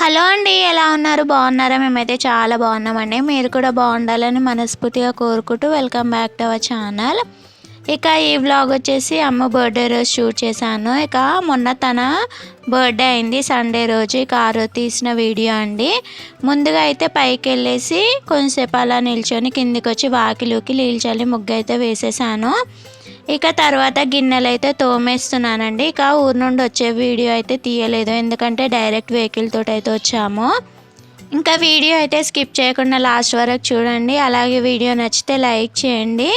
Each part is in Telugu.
హలో అండి ఎలా ఉన్నారు? బాగున్నారా? మేమైతే చాలా బాగున్నామండి. మీరు కూడా బాగుండాలని మనస్ఫూర్తిగా కోరుకుంటూ welcome back to our channel. ఇక ఈ వ్లాగ్ వచ్చేసి అమ్మ బర్త్డే రోజు షూట్ చేశాను. ఇక మొన్న తన బర్త్డే అయింది. సండే రోజు ఇక ఆ రోజు తీసిన వీడియో అండి. ముందుగా అయితే పైకి వెళ్ళేసి కొంచెంసేపు అలా నిల్చొని కిందికి వచ్చి వాకిలోకి నీళ్ళు చల్లి ముగ్గు అయితే వేసేసాను. ఇక తర్వాత గిన్నెలు అయితే తోమేస్తున్నానండి. ఇక ఊరు నుండి వచ్చే వీడియో అయితే తీయలేదు. ఎందుకంటే డైరెక్ట్ వెహికల్ తోటి అయితే వచ్చాము. ఇంకా వీడియో అయితే స్కిప్ చేయకుండా లాస్ట్ వరకు చూడండి. అలాగే వీడియో నచ్చితే లైక్ చేయండి.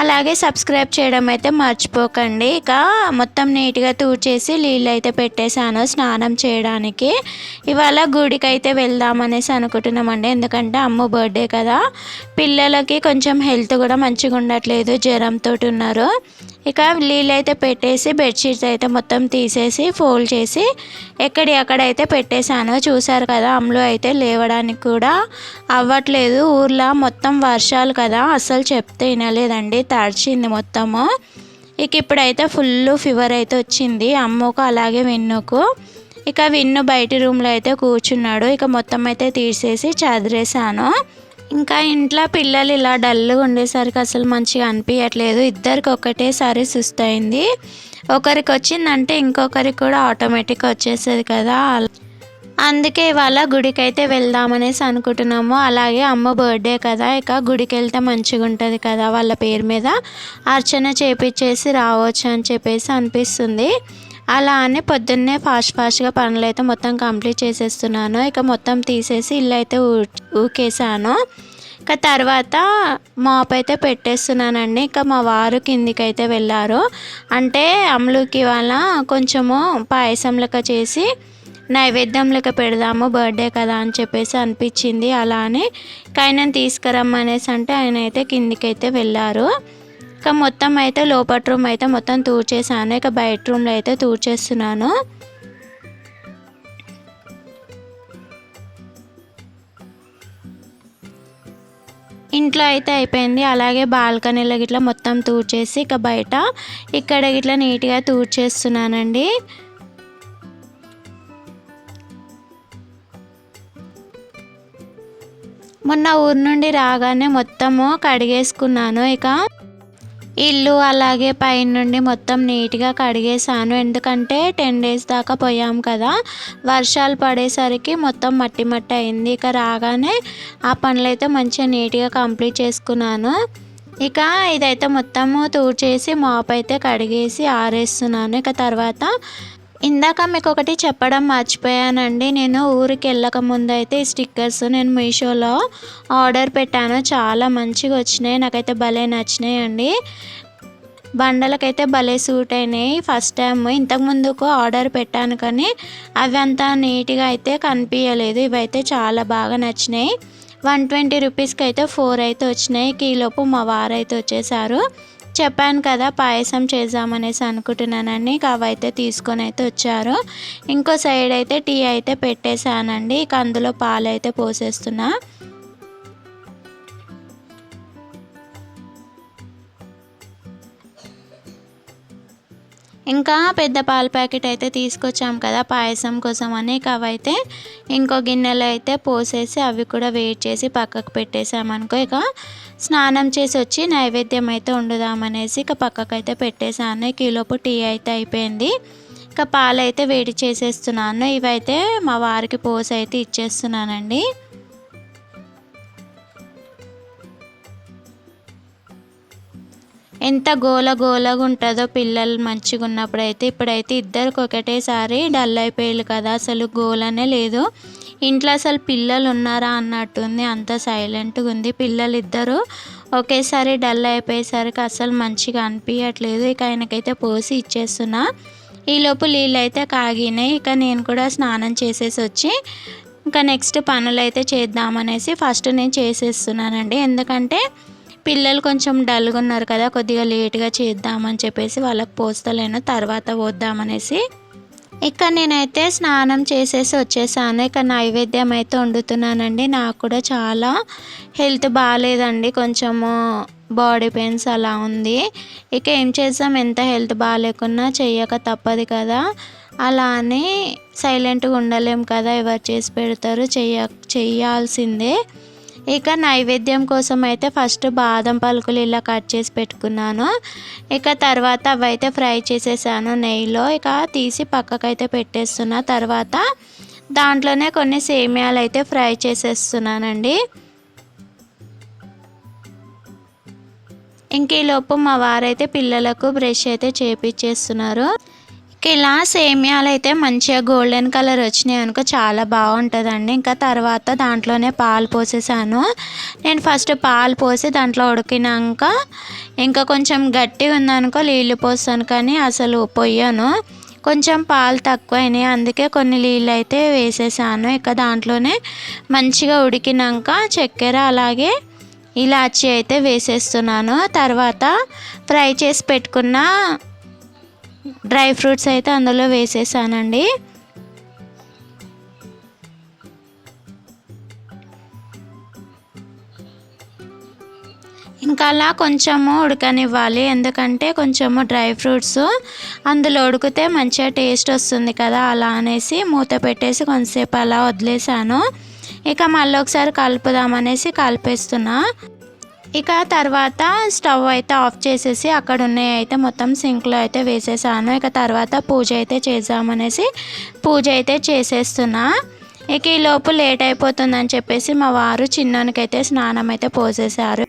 అలాగే సబ్స్క్రైబ్ చేయడం అయితే మర్చిపోకండి. ఇక మొత్తం నీట్గా తూడ్చేసి నీళ్ళు అయితే పెట్టేశాను స్నానం చేయడానికి. ఇవాళ గుడికి అయితే వెళ్దామనేసి అనుకుంటున్నామండి. ఎందుకంటే అమ్మ బర్త్డే కదా. పిల్లలకి కొంచెం హెల్త్ కూడా మంచిగా ఉండట్లేదు జ్వరంతో ఉన్నారు. ఇక నీళ్ళు అయితే పెట్టేసి బెడ్షీట్స్ అయితే మొత్తం తీసేసి ఫోల్డ్ చేసి ఎక్కడి అక్కడైతే పెట్టేశాను చూసారు కదా అమ్ములు అయితే లేవడానికి కూడా అవ్వట్లేదు. ఊర్లో మొత్తం వర్షాలు కదా అసలు చెప్తే వినలేదండి. తడిచింది మొత్తము. ఇక ఇప్పుడైతే ఫుల్ ఫీవర్ అయితే వచ్చింది. అమ్మకు అలాగే విన్నుకు. ఇక విన్ను బయట రూమ్లో అయితే కూర్చున్నాడు. ఇక మొత్తం అయితే తీసేసి చదిరేశాను. ఇంకా ఇంట్లో పిల్లలు ఇలా డల్గా ఉండేసరికి అసలు మంచిగా అనిపించట్లేదు ఇద్దరికి ఒకటేసారి సుస్తయింది ఒకరికి వచ్చిందంటే ఇంకొకరికి కూడా ఆటోమేటిక్గా వచ్చేసేది కదా. అందుకే ఇవాళ గుడికి అయితే వెళ్దామనేసి అనుకుంటున్నాము. అలాగే అమ్మ బర్త్డే కదా ఇక గుడికి వెళ్తే మంచిగా ఉంటుంది కదా వాళ్ళ పేరు మీద. అర్చన చేపించేసి రావచ్చు అని చెప్పేసి అనిపిస్తుంది. అలా అని పొద్దున్నే ఫాస్ట్ ఫాస్ట్గా పనులు అయితే మొత్తం కంప్లీట్ చేసేస్తున్నాను. ఇక మొత్తం తీసేసి ఇల్లు అయితే ఊకేసాను. ఇక తర్వాత మాప్ అయితే పెట్టేస్తున్నానండి. ఇక మా వారు కిందికి అయితే వెళ్ళారు. అంటే అమ్ములకి వాళ్ళ కొంచెము పాయసం లెక్క చేసి నైవేద్యం లెక్క పెడదాము బర్త్డే కదా అని చెప్పేసి అనిపించింది. అలా అని ఆయన తీసుకురమ్మనేసి అంటే ఆయన అయితే కిందికి అయితే వెళ్ళారు. ఇక మొత్తం అయితే లోపల రూమ్ అయితే మొత్తం తూర్చేసాను ఇక బయట రూమ్లో అయితే తూర్చేస్తున్నాను. ఇంట్లో అయితే అయిపోయింది. అలాగే బాల్కనీలో గిట్లా మొత్తం తూర్చేసి ఇక బయట ఇక్కడ గిట్లా నీట్గా తూర్చేస్తున్నానండి. మొన్న ఊరు నుండి రాగానే మొత్తము కడిగేసుకున్నాను ఇక. ఇల్లు అలాగే పైన నుండి మొత్తం నీట్గా కడిగేసాను ఎందుకంటే టెన్ డేస్ దాకా పోయాం కదా. వర్షాలు పడేసరికి మొత్తం మట్టి మట్టి అయింది. ఇక రాగానే ఆ పనులైతే మంచిగా నీట్గా కంప్లీట్ చేసుకున్నాను. ఇక ఇదైతే మొత్తము తూడ్చేసి మాప్ అయితే కడిగేసి ఆరేస్తున్నాను. ఇక తర్వాత ఇందాక మీకు ఒకటి చెప్పడం మర్చిపోయానండి. నేను ఊరికి వెళ్ళక ముందు అయితే ఈ స్టిక్కర్స్ నేను మీషోలో ఆర్డర్ పెట్టాను. చాలా మంచిగా వచ్చినాయి. నాకైతే భలే నచ్చినాయి అండి బండలకైతే భలే సూట్ అయినాయి. ఫస్ట్ టైం ఇంతకు ముందుకు ఆర్డర్ పెట్టాను కానీ అవి అంతా నీట్గా అయితే కనిపించలేదు ఇవైతే చాలా బాగా నచ్చినాయి. వన్ ట్వంటీ రూపీస్కి అయితే ఫోర్ అయితే వచ్చినాయి. కీలోపు మా వారైతే వచ్చేసారు. చెప్పాను కదా పాయసం చేద్దామనేసి అనుకుంటున్నానండి అవైతే తీసుకొని అయితే వచ్చారు. ఇంకో సైడ్ అయితే టీ అయితే పెట్టేశానండి. ఇక అందులో పాలు అయితే పోసేస్తున్నా. ఇంకా పెద్ద పాల ప్యాకెట్ అయితే తీసుకొచ్చాం కదా పాయసం కోసం అని. ఇక అవైతే ఇంకో గిన్నెలో అయితే పోసేసి అవి కూడా వేడి చేసి పక్కకు పెట్టేసామనుకో ఇక స్నానం చేసి వచ్చి నైవేద్యం అయితే వండుదామనేసి ఇక పక్కకు అయితే పెట్టేశాను కిలోపు టీ అయితే అయిపోయింది. ఇక పాలు అయితే వేడి చేసేస్తున్నాను. ఇవైతే మా వారికి పోసి అయితే ఇచ్చేస్తున్నానండి. ఎంత గోల గోలగా ఉంటుందో పిల్లలు మంచిగా ఉన్నప్పుడు అయితే ఇప్పుడైతే ఇద్దరికి ఒకటేసారి డల్ అయిపోయారు కదా అసలు గోలనే లేదు. ఇంట్లో అసలు పిల్లలు ఉన్నారా అన్నట్టుంది అంత సైలెంట్గా ఉంది. పిల్లలు ఇద్దరు ఒకేసారి డల్ అయిపోయేసరికి అసలు మంచిగా అనిపించట్లేదు ఇక ఆయనకైతే పోసి ఇచ్చేస్తున్నా. ఈలోపు నీళ్ళు అయితే కాగినాయి. ఇక నేను కూడా స్నానం చేసేసి వచ్చి ఇంకా నెక్స్ట్ పనులు అయితే చేద్దామనేసి ఫస్ట్ నేను చేసేస్తున్నానండి. ఎందుకంటే పిల్లలు కొంచెం డల్గా ఉన్నారు కదా కొద్దిగా లేట్గా చేద్దామని చెప్పేసి వాళ్ళకి పోస్తలేను తర్వాత పోద్దామనేసి. ఇక్కడ నేనైతే స్నానం చేసేసి వచ్చేసాను. ఇక నైవేద్యం అయితే వండుతున్నానండి. నాకు కూడా చాలా హెల్త్ బాగాలేదండి కొంచెము బాడీ పెయిన్స్ అలా ఉంది. ఇక ఏం చేసాం? ఎంత హెల్త్ బాగాలేకున్నా చేయక తప్పదు కదా. అలా అని సైలెంట్గా ఉండలేం కదా. ఎవరు చేసి పెడతారు? చెయ్య చెయ్యాల్సిందే. ఇక నైవేద్యం కోసం అయితే ఫస్ట్ బాదం పలుకులు ఇలా కట్ చేసి పెట్టుకున్నాను. ఇక తర్వాత అవైతే ఫ్రై చేసేసాను నెయ్యిలో. ఇక తీసి పక్కకైతే పెట్టేస్తున్నా తర్వాత దాంట్లోనే కొన్ని సేమియాలు అయితే ఫ్రై చేసేస్తున్నానండి. ఇంక ఈలోపు మా వారైతే పిల్లలకు బ్రష్ అయితే చేపించేస్తున్నారు ఇలా సేమియాలు అయితే మంచిగా గోల్డెన్ కలర్ వచ్చినాయి అనుకో చాలా బాగుంటుందండి. ఇంకా తర్వాత దాంట్లోనే పాలు పోసేసాను. నేను ఫస్ట్ పాలు పోసి దాంట్లో ఉడికినాక ఇంకా కొంచెం గట్టి ఉందనుకో నీళ్ళు పోస్తాను కానీ అసలు పొయ్యను. కొంచెం పాలు తక్కువైనాయి. అందుకే కొన్ని నీళ్ళు అయితే వేసేసాను. ఇక దాంట్లోనే మంచిగా ఉడికినాక చక్కెర అలాగే ఇలాచి అయితే వేసేస్తున్నాను. తర్వాత ఫ్రై చేసి పెట్టుకున్న డ్రై ఫ్రూట్స్ అయితే అందులో వేసేసానండి. ఇంకా అలా కొంచెము ఉడకనివ్వాలి. ఎందుకంటే కొంచెము డ్రై ఫ్రూట్స్ అందులో ఉడికితే మంచిగా టేస్ట్ వస్తుంది కదా అలా అనేసి మూత పెట్టేసి కొంతసేపు అలా వదిలేసాను. ఇక మళ్ళీ ఒకసారి కలుపుదామనేసి కలిపేస్తున్నా. ఇక తర్వాత స్టవ్ అయితే ఆఫ్ చేసేసి అక్కడ ఉన్నాయి అయితే మొత్తం సింక్లో అయితే వేసేసాను. ఇక తర్వాత పూజ అయితే చేద్దామనేసి పూజ అయితే చేసేస్తున్నా. ఇక ఈ లోపు లేట్ అయిపోతుందని చెప్పేసి మా వారు చిన్నోనికైతే స్నానం అయితే పోసేసారు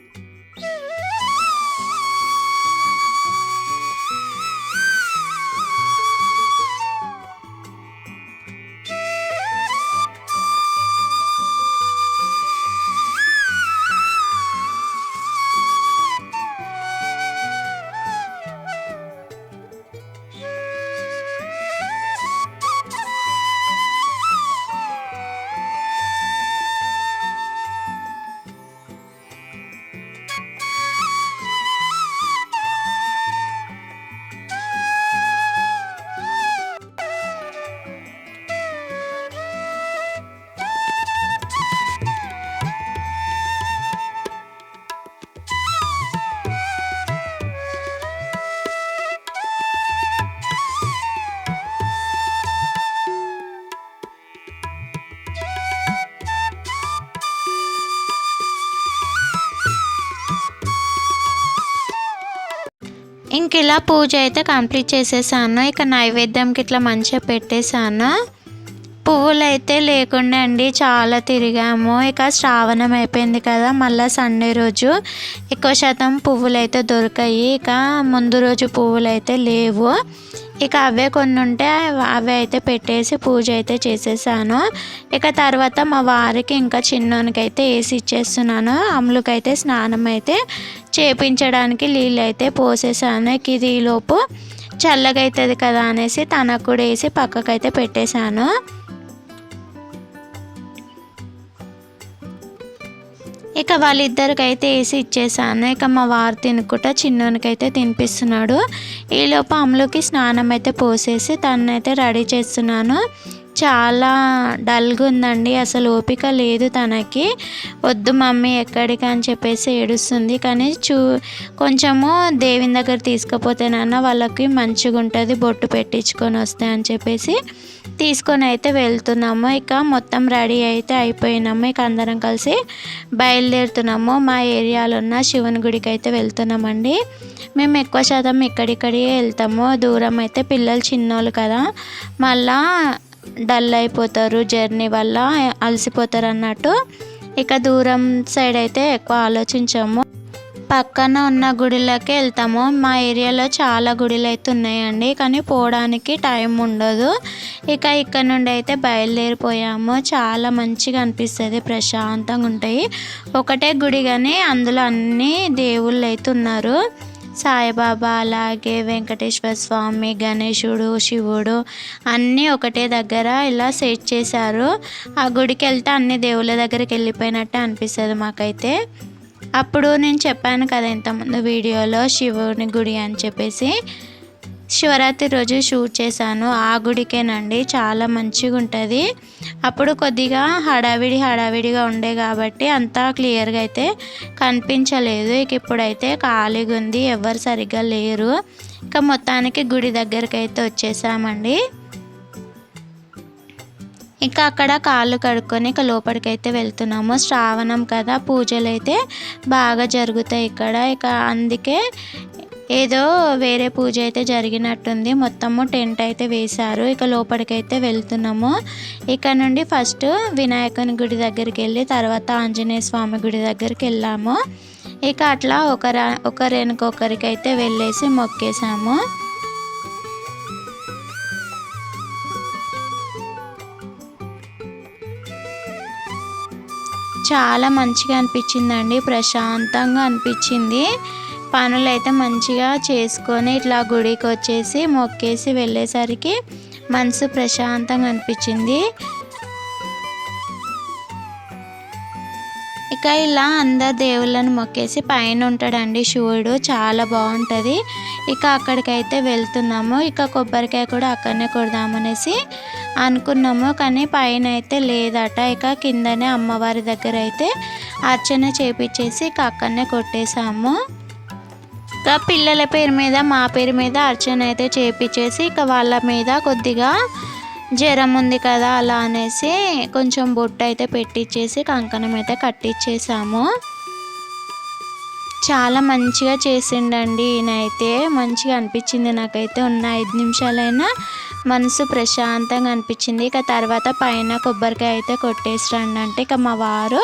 ఇంక ఇలా పూజ అయితే కంప్లీట్ చేసేసాను ఇక నైవేద్యంకి ఇట్లా మంచిగా పెట్టేశాను పువ్వులు అయితే లేకుండా అండి చాలా తిరిగాము. ఇక శ్రావణం అయిపోయింది కదా మళ్ళీ సండే రోజు ఎక్కువ శాతం పువ్వులు అయితే దొరికాయి. ఇక ముందు రోజు పువ్వులు అయితే లేవు. ఇక అవే కొన్ని ఉంటే అవి అయితే పెట్టేసి పూజ అయితే చేసేసాను. ఇక తర్వాత మా వారికి ఇంకా చిన్నోనికైతే వేసి ఇచ్చేస్తున్నాను. అమ్ములకైతే స్నానం అయితే చేపించడానికి నీళ్ళు అయితే పోసేసాను. ఇక ఇది లోపు చల్లగా అవుతుంది కదా అనేసి తనకు కూడా వేసి పక్కకైతే పెట్టేశాను. ఇక వాళ్ళిద్దరికైతే వేసి ఇచ్చేసాను. ఇక మా వారు తినుకుంటా చిన్నోనికైతే తినిపిస్తున్నాడు. ఈలోపు అమ్ములకి స్నానం అయితే పోసేసి తనైతే రెడీ చేస్తున్నాను. చాలా డల్గా ఉందండి. అసలు ఓపిక లేదు తనకి. వద్దు మమ్మీ ఎక్కడికి అని చెప్పేసి ఏడుస్తుంది. కానీ చూ కొంచెము దేవుని దగ్గర తీసుకుపోతేనన్నా వాళ్ళకి మంచిగా ఉంటుంది. బొట్టు పెట్టించుకొని వస్తే అని చెప్పేసి తీసుకొని అయితే వెళ్తున్నాము. ఇక మొత్తం రెడీ అయితే అయిపోయినాము. ఇక అందరం కలిసి బయలుదేరుతున్నాము. మా ఏరియాలో ఉన్న శివుని గుడికి అయితే వెళ్తున్నామండి. మేము ఎక్కువ శాతం ఇక్కడిక్కడే వెళ్తాము. దూరం అయితే పిల్లలు చిన్నోళ్ళు కదా. మళ్ళా డల్ అయిపోతారు జర్నీ వల్ల అలసిపోతారు అన్నట్టు ఇక దూరం సైడ్ అయితే ఎక్కువ ఆలోచించాము. పక్కన ఉన్న గుడిలోకి వెళ్తాము. మా ఏరియాలో చాలా గుడిలు అయితే ఉన్నాయండి కానీ పోవడానికి టైం ఉండదు. ఇక ఇక్కడ నుండి అయితే బయలుదేరిపోయాము. చాలా మంచిగా అనిపిస్తుంది ప్రశాంతంగా ఉంటాయి. ఒకటే గుడి కానీ అందులో అన్ని దేవుళ్ళు అయితే ఉన్నారు. సాయిబాబా అలాగే వెంకటేశ్వర స్వామి గణేశుడు శివుడు అన్నీ ఒకటే దగ్గర ఇలా సెట్ చేశారు. ఆ గుడికి వెళ్తే అన్ని దేవుళ్ళ దగ్గరికి వెళ్ళిపోయినట్టే అనిపిస్తుంది మాకైతే. అప్పుడు నేను చెప్పాను కదా ఇంతకుముందు వీడియోలో శివుని గుడి అని చెప్పేసి. శివరాత్రి రోజు షూట్ చేశాను. ఆ గుడికేనండి. చాలా మంచిగా ఉంటుంది అప్పుడు కొద్దిగా హడావిడి హడావిడిగా ఉండే కాబట్టి అంతా క్లియర్గా అయితే కనిపించలేదు. ఇక ఇప్పుడైతే ఖాళీగా ఉంది ఎవరు సరిగ్గా లేరు. ఇక మొత్తానికి గుడి దగ్గరికి అయితే వచ్చేసామండి. ఇంకా అక్కడ కాళ్ళు కడుక్కొని ఇక లోపలికైతే వెళ్తున్నాము. శ్రావణం కదా. పూజలు అయితే బాగా జరుగుతాయి ఇక్కడ. ఇక అందుకే ఏదో వేరే పూజ అయితే జరిగినట్టుంది. మొత్తము టెంట్ అయితే వేశారు. ఇక లోపలికైతే వెళ్తున్నాము. ఇక్కడ నుండి ఫస్ట్ వినాయకుని గుడి దగ్గరికి వెళ్ళి తర్వాత ఆంజనేయ స్వామి గుడి దగ్గరికి వెళ్ళాము. ఇక అట్లా ఒకరి ఒకరికైతే వెళ్ళేసి మొక్కేసాము చాలా మంచిగా అనిపించిందండి. ప్రశాంతంగా అనిపించింది. పనులు అయితే మంచిగా చేసుకొని ఇట్లా గుడికి వచ్చేసి మొక్కేసి వెళ్ళేసరికి మనసు ప్రశాంతంగా అనిపించింది. ఇక ఇలా అందరు దేవుళ్ళని మొక్కేసి పైన ఉంటాడండి శివుడు. చాలా బాగుంటుంది. ఇక అక్కడికైతే వెళ్తున్నాము. ఇక కొబ్బరికాయ కూడా అక్కడనే కొడదామనేసి అనుకున్నాము. కానీ పైన అయితే లేదట. ఇక కిందనే అమ్మవారి దగ్గర అయితే అర్చన చేపించేసి ఇక అక్కడనే కొట్టేశాము. ఇక పిల్లల పేరు మీద మా పేరు మీద అర్చన అయితే చేపించేసి ఇక వాళ్ళ మీద కొద్దిగా జ్వరం ఉంది కదా అలా అనేసి కొంచెం బొట్టు అయితే పెట్టించేసి కంకణం అయితే కట్టించేసాము చాలా మంచిగా చేసిండండి ఈయనైతే. మంచిగా అనిపించింది నాకైతే ఉన్న ఐదు నిమిషాలైనా మనసు ప్రశాంతంగా అనిపించింది. ఇక తర్వాత పైన కొబ్బరికాయ అయితే కొట్టేసిరండి అంటే ఇక మా వారు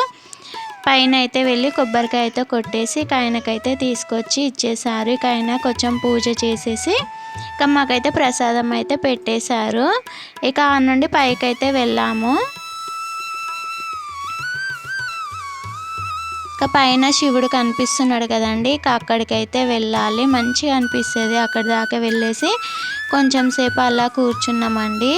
పైన అయితే వెళ్ళి కొబ్బరికాయ అయితే కొట్టేసి కాయనకైతే ఆయనకైతే తీసుకొచ్చి ఇచ్చేసారు ఇక ఆయన కొంచెం పూజ చేసేసి ఇక మాకైతే ప్రసాదం అయితే పెట్టేశారు. ఇక ఆ నుండి పైకి అయితే వెళ్ళాము. ఇక పైన శివుడు కనిపిస్తున్నాడు కదండి. ఇక అక్కడికైతే వెళ్ళాలి. మంచిగా అనిపిస్తుంది. అక్కడి దాకా వెళ్ళేసి కొంచెం సేపు అలా కూర్చున్నామండి.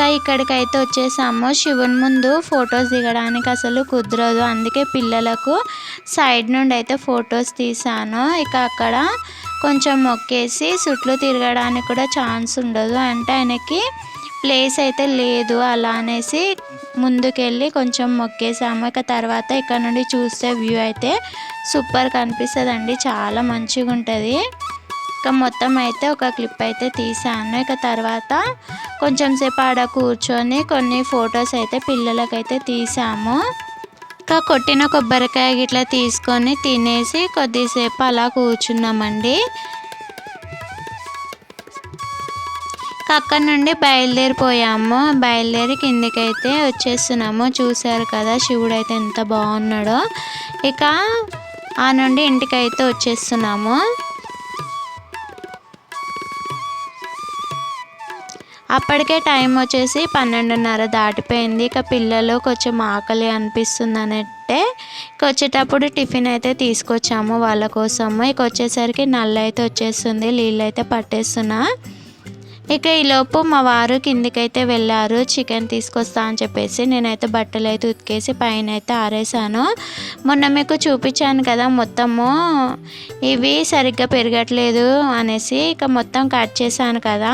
ఇంకా ఇక్కడికైతే వచ్చేసాము. శివుని ముందు ఫొటోస్ దిగడానికి అసలు కుదరదు. అందుకే పిల్లలకు సైడ్ నుండి అయితే ఫొటోస్ తీసాను ఇక అక్కడ కొంచెం మొక్కేసి చుట్లు తిరగడానికి కూడా ఛాన్స్ ఉండదు. అంటే ఆయనకి ప్లేస్ అయితే లేదు. అలా అనేసి ముందుకెళ్ళి కొంచెం మొక్కేసాము. ఇక తర్వాత ఇక్కడ నుండి చూస్తే వ్యూ అయితే సూపర్ కనిపిస్తుంది అండి చాలా మంచిగా ఉంటుంది ఇక మొత్తం అయితే ఒక క్లిప్ అయితే తీసాను ఇక తర్వాత కొంచెం సేపు ఆడ కూర్చొని కొన్ని ఫొటోస్ అయితే పిల్లలకైతే తీసాము ఇంకా కొట్టిన కొబ్బరికాయ గిట్ల తీసుకొని తినేసి కొద్దిసేపు అలా కూర్చున్నామండి. అక్కడ నుండి బయలుదేరిపోయాము. బయలుదేరి కిందికైతే వచ్చేస్తున్నాము. చూసారు కదా శివుడు అయితే ఎంత బాగున్నాడో. ఇక ఆ నుండి ఇంటికైతే వచ్చేస్తున్నాము. అప్పటికే టైం వచ్చేసి పన్నెండున్నర దాటిపోయింది. ఇక పిల్లలు కొంచెం ఆకలి అనిపిస్తుంది అనంటే ఇక వచ్చేటప్పుడు టిఫిన్ అయితే తీసుకొచ్చాము వాళ్ళ కోసము. ఇక వచ్చేసరికి నల్ల అయితే వచ్చేస్తుంది నీళ్ళు అయితే పట్టేస్తున్నా. ఇక ఈలోపు మా వారు కిందికైతే వెళ్ళారు చికెన్ తీసుకొస్తా అని చెప్పేసి నేనైతే బట్టలు అయితే ఉతికేసి పైన అయితే ఆరేసాను. మొన్న మీకు చూపించాను కదా మొత్తము ఇవి సరిగ్గా పెరగట్లేదు అనేసి ఇక మొత్తం కట్ చేశాను కదా.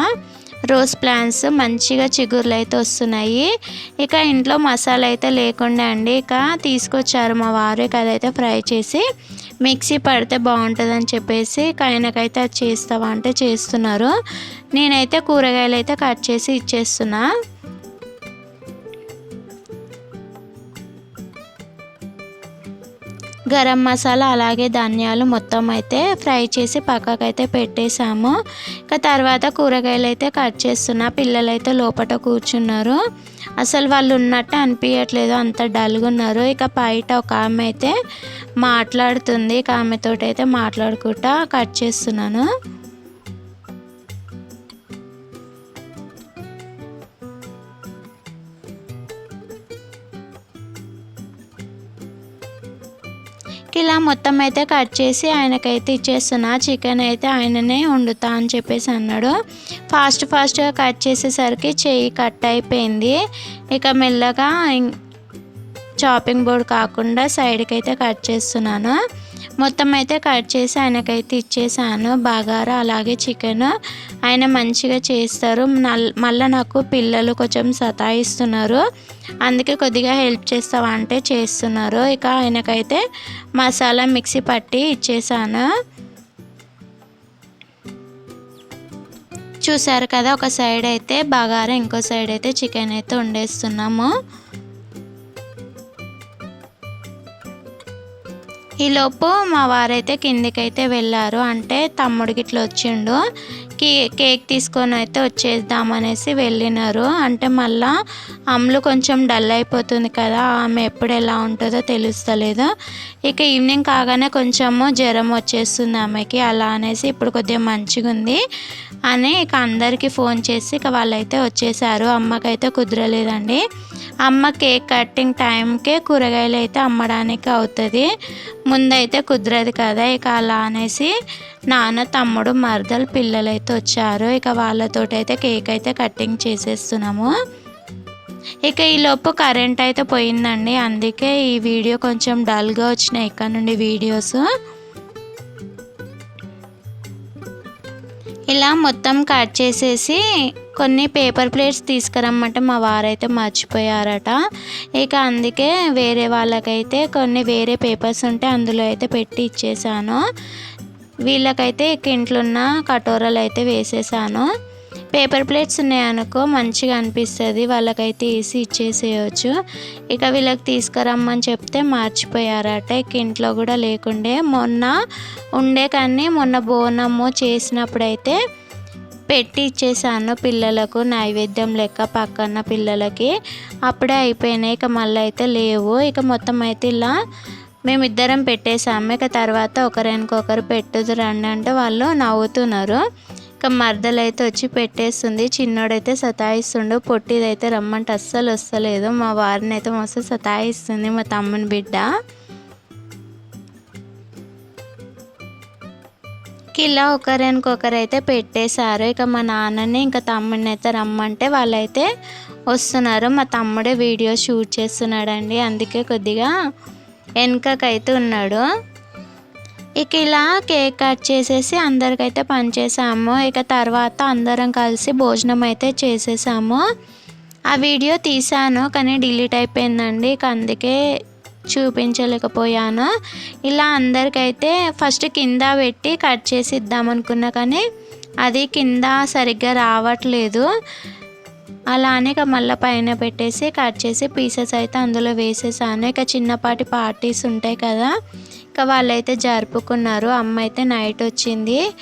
రోజ్ ప్లాంట్స్ మంచిగా చిగుర్లు అయితే వస్తున్నాయి. ఇక ఇంట్లో మసాలా అయితే లేకుండా అండి. ఇక తీసుకొచ్చారు మా వారు. ఇక అదైతే ఫ్రై చేసి మిక్సీ పడితే బాగుంటుందని చెప్పేసి ఆయనకైతే అది చేస్తావా అంటే చేస్తున్నారు. నేనైతే కూరగాయలు అయితే కట్ చేసి ఇచ్చేస్తున్నా. గరం మసాలా అలాగే ధనియాలు మొత్తం అయితే ఫ్రై చేసి పక్కకైతే పెట్టేసాము ఇక తర్వాత కూరగాయలు అయితే కట్ చేస్తున్నా. పిల్లలు అయితే లోపల కూర్చున్నారు. అసలు వాళ్ళు ఉన్నట్టు అనిపించట్లేదు అంత డల్గా ఉన్నారు. ఇక బయట ఒక ఆమె అయితే మాట్లాడుతుంది. ఇక ఆమెతో అయితే మాట్లాడుకుంటా కట్ చేస్తున్నాను. ఇలా మొత్తం అయితే కట్ చేసి ఆయనకైతే ఇచ్చేస్తున్నా. చికెన్ అయితే ఆయననే వండుతా అని చెప్పేసి అన్నాడు. ఫాస్ట్ ఫాస్ట్గా కట్ చేసేసరికి చెయ్యి కట్ అయిపోయింది. ఇక మెల్లగా చాపింగ్ బోర్డ్ కాకుండా సైడ్కి అయితే కట్ చేస్తున్నాను. మొత్తం అయితే కట్ చేసి ఆయనకైతే ఇచ్చేసాను. బాగారా? అలాగే చికెన్ ఆయన మంచిగా చేస్తారు. మళ్ళీ నాకు పిల్లలు కొంచెం సతాయిస్తున్నారు. అందుకే కొద్దిగా హెల్ప్ చేస్తావా అంటే చేస్తున్నారు. ఇక ఆయనకైతే మసాలా మిక్సీ పట్టి ఇచ్చేసాను. చూసారు కదా ఒక సైడ్ అయితే బగారా ఇంకో సైడ్ అయితే చికెన్ అయితే వండేస్తున్నాము. ఈలోపు మా వారైతే కిందికైతే వెళ్ళారు. అంటే తమ్ముడికి ఇట్లా వచ్చిండు. కే కేక్ తీసుకొని అయితే వచ్చేద్దాం అనేసి వెళ్ళినారు. అంటే మళ్ళా అమ్ములు కొంచెం డల్ అయిపోతుంది కదా ఆమె ఎప్పుడు ఎలా ఉంటుందో తెలుస్తలేదు. ఇక ఈవినింగ్ కాగానే కొంచెము జ్వరం వచ్చేస్తుంది ఆమెకి అలా అనేసి ఇప్పుడు కొద్దిగా మంచిగా ఉంది అని ఇక అందరికీ ఫోన్ చేసి ఇక వాళ్ళైతే వచ్చేసారు. అమ్మకైతే కుదరలేదండి. అమ్మ కేక్ కట్టింగ్ టైంకే కూరగాయలు అయితే అమ్మడానికి అవుతుంది. ముందైతే కుదరదు కదా ఇక అలా అనేసి నాన్న తమ్ముడు మరదలు పిల్లలైతే అయితే వచ్చారు ఇక వాళ్ళతో అయితే కేక్ అయితే కటింగ్ చేసేస్తున్నాము. ఇక ఈలోపు కరెంట్ అయితే పోయిందండి. అందుకే ఈ వీడియో కొంచెం డల్గా వచ్చినాయి ఇక్కడ నుండి వీడియోస్. ఇలా మొత్తం కట్ చేసేసి కొన్ని పేపర్ ప్లేట్స్ తీసుకురమ్మంటే మా వారైతే మర్చిపోయారట. ఇక అందుకే వేరే వాళ్ళకైతే కొన్ని వేరే పేపర్స్ ఉంటే అందులో అయితే పెట్టి ఇచ్చేసాను. వీళ్ళకైతే ఇక ఇంట్లో ఉన్న కటోరాలు అయితే వేసేసాను. పేపర్ ప్లేట్స్ ఉన్నాయనుకో మంచిగా అనిపిస్తుంది. వాళ్ళకైతే వేసి ఇచ్చేసేయచ్చు. ఇక వీళ్ళకి తీసుకురమ్మని చెప్తే మర్చిపోయారట. ఇక ఇంట్లో కూడా లేకుండే. మొన్న ఉండే కానీ మొన్న బోనము చేసినప్పుడైతే పెట్టి ఇచ్చేసాను పిల్లలకు నైవేద్యం లెక్క పక్కన పిల్లలకి. అప్పుడే అయిపోయినాయి. ఇక మళ్ళీ అయితే లేవు. ఇక మొత్తం అయితే ఇలా మేమిద్దరం పెట్టేసాము ఇక తర్వాత ఒకరికొకరు పెట్టుదు రండి అంటే వాళ్ళు నవ్వుతున్నారు. ఇక మరదలైతే వచ్చి పెట్టేస్తుంది. చిన్నోడైతే సతాయిస్తుండు. పొట్టిదైతే రమ్మంటే అస్సలు వస్తలేదు. మా వారిని అయితే మస్తు సతాయిస్తుంది మా తమ్ముని బిడ్డ. ఇలా ఒకరికొకరు అయితే పెట్టేశారు. ఇక మా నాన్నని ఇంకా తమ్ముడిని అయితే రమ్మంటే వాళ్ళైతే వస్తున్నారు. మా తమ్ముడే వీడియో షూట్ చేస్తున్నాడండి. అందుకే కొద్దిగా వెనకకైతే ఉన్నాడు. ఇక ఇలా కేక్ కట్ చేసేసి అందరికైతే పనిచేసాము ఇక తర్వాత అందరం కలిసి భోజనం అయితే చేసేసాము. ఆ వీడియో తీసాను కానీ డిలీట్ అయిపోయిందండి. ఇక అందుకే చూపించలేకపోయాను. ఇలా అందరికైతే ఫస్ట్ కింద పెట్టి కట్ చేసి ఇద్దామనుకున్నా కానీ అది కింద సరిగ్గా రావట్లేదు. అలానే ఇక మళ్ళీ పైన పెట్టేసి కట్ చేసి పీసెస్ అయితే అందులో వేసేసాను. ఇక చిన్నపాటి పార్టీస్ ఉంటాయి కదా ఇక వాళ్ళైతే జరుపుకున్నారు. అమ్మ అయితే నైట్ వచ్చింది.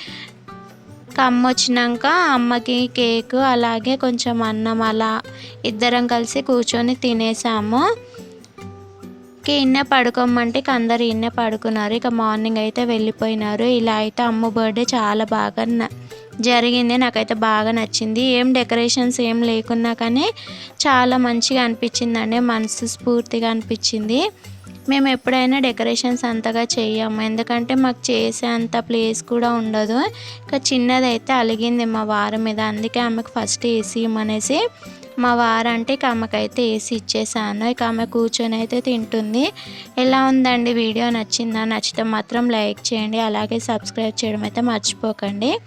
అమ్మ వచ్చినాక అమ్మకి కేక్ అలాగే కొంచెం అన్నం అలా ఇద్దరం కలిసి కూర్చొని తినేసాము. ఇక ఇన్నే పడుకోమంటే ఇక అందరు ఇన్నే పడుకున్నారు. ఇక మార్నింగ్ అయితే వెళ్ళిపోయినారు. ఇలా అయితే అమ్మ బర్త్డే చాలా బాగా న- జరిగింది. నాకైతే బాగా నచ్చింది. ఏం డెకరేషన్స్ ఏం లేకున్నా కానీ చాలా మంచిగా అనిపించిందండి. మనసు స్ఫూర్తిగా అనిపించింది. మేము ఎప్పుడైనా డెకరేషన్స్ అంతగా చేయము ఎందుకంటే మాకు చేసే అంత ప్లేస్ కూడా ఉండదు. ఇక చిన్నదైతే అలిగింది మా వారి మీద. అందుకే ఆమెకు ఫస్ట్ ఏసీ ఇమ్మనేసి మా వారంటే ఇక ఆమెకైతే వేసి ఇచ్చేసాను. ఇక ఆమె కూర్చొని అయితే తింటుంది. ఎలా ఉందండి? వీడియో నచ్చిందా? నచ్చితే మాత్రం లైక్ చేయండి. అలాగే సబ్స్క్రైబ్ చేయడం అయితే మర్చిపోకండి.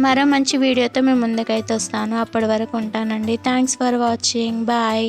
మరో మంచి వీడియోతో మేము ముందుకైతే వస్తాను. అప్పటి వరకు ఉంటానండి. Thanks for watching bye